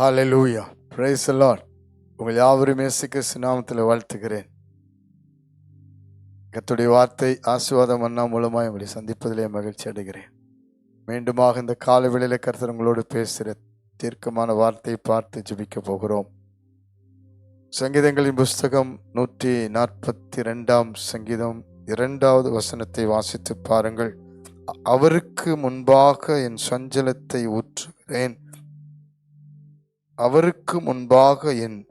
ஹாலே லூயா the உங்கள் யாவரும் இயேசு கிறிஸ்து வாழ்த்துகிறேன். கர்த்தருடைய வார்த்தை ஆசீர்வாதம் அண்ணா மூலமாக உங்களை சந்திப்பதிலே மகிழ்ச்சி அடைகிறேன். மீண்டுமாக இந்த கால வேளையில கருத்தரங்களோடு பேசுகிற தீர்க்கமான வார்த்தையை பார்த்து ஜபிக்க போகிறோம். சங்கீதங்களின் புஸ்தகம் நூற்றி நாற்பத்தி ரெண்டாம் சங்கீதம் இரண்டாவது வசனத்தை வாசித்து பாருங்கள். அவருக்கு முன்பாக என் சஞ்சலத்தை ஊற்றுகிறேன். அவருக்கு முன்பாக என்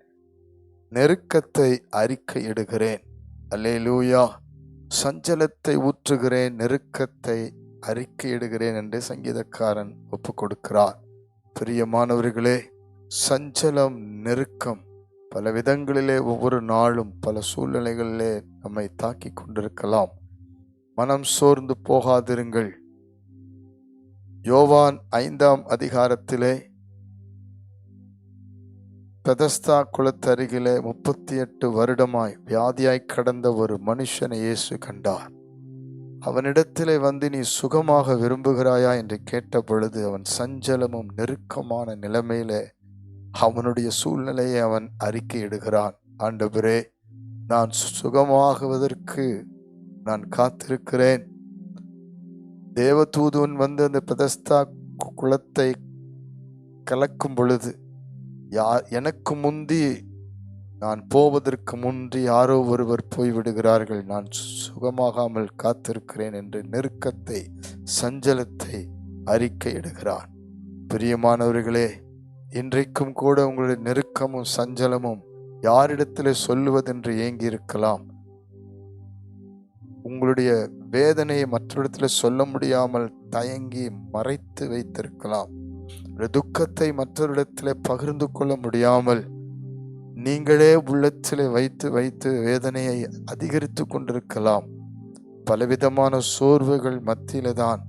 நெருக்கத்தை அறிக்கையிடுகிறேன். அல்லேலூயா. சஞ்சலத்தை ஊற்றுகிறேன் நெருக்கத்தை அறிக்கையிடுகிறேன் என்று சங்கீதக்காரன் ஒப்பு கொடுக்கிறார் பிரியமானவர்களே சஞ்சலம் நெருக்கம் பல விதங்களிலே ஒவ்வொரு நாளும் பல சூழ்நிலைகளிலே நம்மை தாக்கி கொண்டிருக்கலாம். மனம் சோர்ந்து போகாதிருங்கள். யோவான் ஐந்தாம் அதிகாரத்திலே பெதஸ்தா குளத்தருகிலே முப்பத்தி எட்டு வருடமாய் வியாதியாய் கடந்த ஒரு மனுஷனை இயேசு கண்டார். அவனிடத்திலே வந்து நீ சுகமாக விரும்புகிறாயா என்று கேட்ட பொழுது அவன் சஞ்சலமும் நெருக்கமான நிலைமையிலே அவனுடைய சூழ்நிலையை அவன் அறிக்கையிடுகிறான். ஆண்டவரே நான் சுகமாகுவதற்கு நான் காத்திருக்கிறேன். தேவதூதுவன் வந்து அந்த பெதஸ்தா குளத்தை கலக்கும் பொழுது யார் எனக்கு முந்தி நான் போவதற்கு முன்றி யாரோ ஒருவர் போய்விடுகிறார்கள். நான் சுகமாகாமல் காத்திருக்கிறேன் என்று நெருக்கத்தை சஞ்சலத்தை அறிக்கையிடுகிறான் பிரியமானவர்களே இன்றைக்கும் கூட உங்களுடைய நெருக்கமும் சஞ்சலமும் யாரிடத்திலே சொல்லுவதென்று ஏங்கி இருக்கலாம் உங்களுடைய வேதனையை மற்றொருத்தில் சொல்ல முடியாமல் தயங்கி மறைத்து வைத்திருக்கலாம். ஒரு துக்கத்தை மற்றவரிடத்திலே பகிர்ந்து கொள்ள முடியாமல் நீங்களே உள்ளத்திலே வைத்து வைத்து வேதனையை அதிகரித்து கொண்டிருக்கலாம். பலவிதமான சோர்வுகள் மத்தியில தான்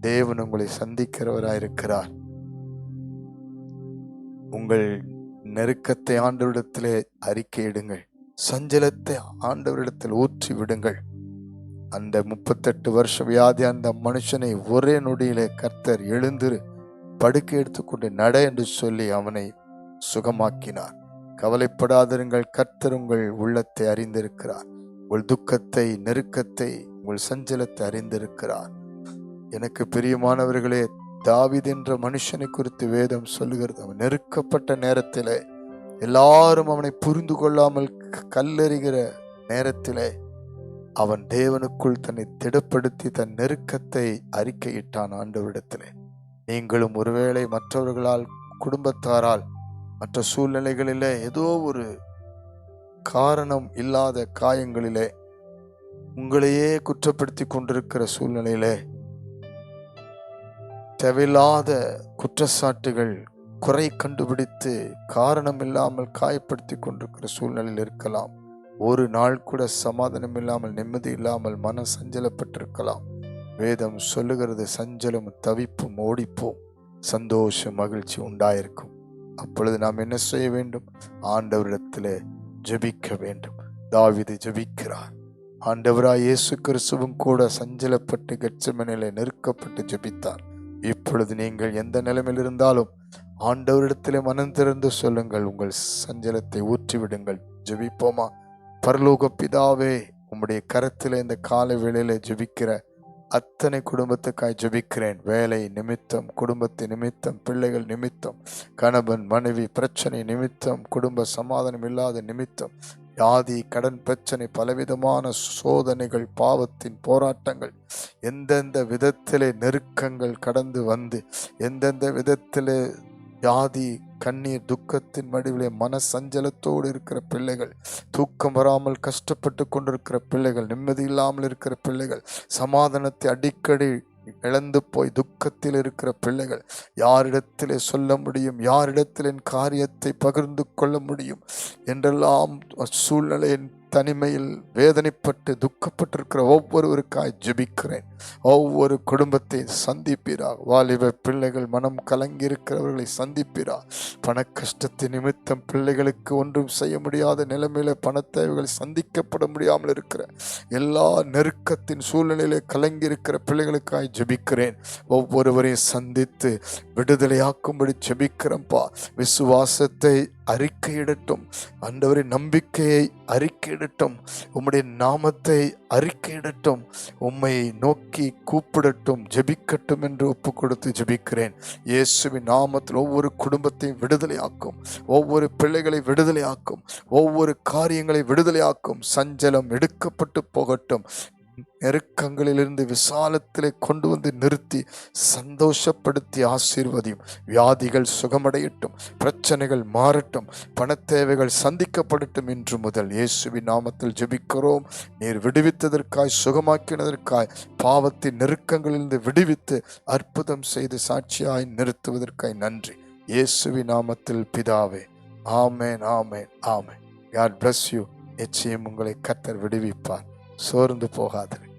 தேவன் உங்களை சந்திக்கிறவராயிருக்கிறார். உங்கள் நெருக்கத்தை ஆண்டவரிடத்திலே அறிக்கையிடுங்கள். சஞ்சலத்தை ஆண்டவரிடத்தில் ஊற்றி விடுங்கள் அந்த முப்பத்தெட்டு வருஷ வியாதி அந்த மனுஷனை ஒரே நொடியிலே கர்த்தர் எழுந்திரு படுக்கை எடுத்துக்கொண்டு நட என்று சொல்லி அவனை சுகமாக்கினார். கவலைப்படாதிருங்கள் கர்த்தர் உங்கள் உள்ளத்தை அறிந்திருக்கிறார். உங்கள் துக்கத்தை நெருக்கத்தை உங்கள் சஞ்சலத்தை அறிந்திருக்கிறார். எனக்கு பிரியமானவர்களே தாவித் என்ற மனுஷனை குறித்து வேதம் சொல்லுகிறது. அவன் நெருக்கப்பட்ட நேரத்திலே எல்லாரும் அவனை புரிந்து கொள்ளாமல் கல்லெறிகிற நேரத்திலே அவன் தேவனுக்குள் தன்னை திடப்படுத்தி தன் நெருக்கத்தை அறிக்கையிட்டான் ஆண்டவரிடத்திலே. நீங்களும் ஒருவேளை மற்றவர்களால் குடும்பத்தாரால் மற்ற சூழ்நிலைகளிலே ஏதோ ஒரு காரணம் இல்லாத காயங்களிலே உங்களையே குற்றப்படுத்தி கொண்டிருக்கிற சூழ்நிலையிலே தேவையில்லாத குற்றச்சாட்டுகள் குறை கண்டுபிடித்து காரணம் இல்லாமல் காயப்படுத்தி கொண்டிருக்கிற சூழ்நிலையில் இருக்கலாம். ஒரு நாள் கூட சமாதானம் இல்லாமல் நிம்மதி இல்லாமல் மன சஞ்சலப்பட்டிருக்கலாம். வேதம் சொல்லுகிறது சஞ்சலம் தவிப்பும் ஓடிப்போம். சந்தோஷ மகிழ்ச்சி உண்டாயிருக்கும். அப்பொழுது நாம் என்ன செய்ய வேண்டும்? ஆண்டவரிடத்தில் ஜெபிக்க வேண்டும். தாவிது ஜெபிக்கிறார். ஆண்டவராய் இயேசு கிறிஸ்துவும் கூட சஞ்சலப்பட்டு கெச்சமனிலே நெருக்கப்பட்டு ஜெபித்தார். இப்பொழுது நீங்கள் எந்த நிலைமையில் இருந்தாலும் ஆண்டவரிடத்திலே மனம் திறந்து சொல்லுங்கள். உங்கள் சஞ்சலத்தை ஊற்றிவிடுங்கள். ஜெபிப்போமா? பரலோக பிதாவே உம்முடைய கரத்தில் இந்த கால வேளையில் ஜெபிக்கிற அத்தனை குடும்பத்துக்காய் ஜபிக்கிறேன். வேலை நிமித்தம் குடும்பத்தை நிமித்தம் பிள்ளைகள் நிமித்தம் கணவன் மனைவி பிரச்சனை நிமித்தம் குடும்ப சமாதானம் இல்லாத நிமித்தம் வியாதி கடன் பிரச்சனை பலவிதமான சோதனைகள் பாவத்தின் போராட்டங்கள் எந்தெந்த விதத்திலே நெருக்கங்கள் கடந்து வந்து எந்தெந்த விதத்திலே வியாதி கண்ணீர் துக்கத்தின் வடிவிலே மன சஞ்சலத்தோடு இருக்கிற பிள்ளைகள் தூக்கம் வராமல் கஷ்டப்பட்டு கொண்டிருக்கிற பிள்ளைகள் நிம்மதி இல்லாமல் இருக்கிற பிள்ளைகள் சமாதானத்தை அடிக்கடி இழந்து போய் துக்கத்தில் இருக்கிற பிள்ளைகள் யாரிடத்திலே சொல்ல முடியும் யாரிடத்தில் என் காரியத்தை பகிர்ந்து கொள்ள முடியும் என்றெல்லாம் சூழ்நிலையின் தனிமையில் வேதனைப்பட்டு துக்கப்பட்டிருக்கிற ஒவ்வொருவருக்காய் ஜெபிக்கிறேன். ஒவ்வொரு குடும்பத்தை சந்திப்பீரா? வாலிப பிள்ளைகள் மனம் கலங்கி இருக்கிறவர்களை சந்திப்பீரா? பண கஷ்டத்தை நிமித்தம் பிள்ளைகளுக்கு ஒன்றும் செய்ய முடியாத நிலைமையில பண தேவைகள் சந்திக்கப்பட முடியாமல் இருக்கிற எல்லா நெருக்கத்தின் சூழ்நிலையில கலங்கி இருக்கிற பிள்ளைகளுக்காய் ஜெபிக்கிறேன். ஒவ்வொருவரையும் சந்தித்து விடுதலையாக்கும்படி ஜெபிக்கிறேன்ப்பா விசுவாசத்தை அறிக்கையிடட்டும். ஆண்டவரின் நம்பிக்கையை அறிக்கையிடட்டும். உம்முடைய நாமத்தை அறிக்கையிடட்டும். உம்மை நோக்கி கூப்பிடட்டும். ஜெபிக்கட்டும் என்று ஒப்பு கொடுத்து ஜெபிக்கிறேன். இயேசுவின் நாமத்தில் ஒவ்வொரு குடும்பத்தையும் விடுதலையாக்கும். ஒவ்வொரு பிள்ளைகளை விடுதலையாக்கும். ஒவ்வொரு காரியங்களை விடுதலையாக்கும். சஞ்சலம் எடுக்கப்பட்டு போகட்டும். நெருக்கங்களிலிருந்து விசாலத்திலே கொண்டு வந்து நிறுத்தி சந்தோஷப்படுத்தி ஆசீர்வதியும். வியாதிகள் சுகமடையட்டும் பிரச்சனைகள் மாறட்டும் பணத்தேவைகள் சந்திக்கப்படட்டும் இன்று முதல் இயேசுவின் நாமத்தில் ஜெபிக்கிறோம். நீர் விடுவித்ததற்காய் சுகமாக்கினதற்காய் பாவத்தின் நெருக்கங்களிலிருந்து விடுவித்து அற்புதம் செய்து சாட்சியாய் நிறுத்துவதற்காய் நன்றி. இயேசுவி நாமத்தில் பிதாவே ஆமேன் ஆமேன் ஆமேன். காட் பிளஸ் யூ நிச்சயம் உங்களை கத்தர் விடுவிப்பார். சோர்ந்து போகாதீர்கள்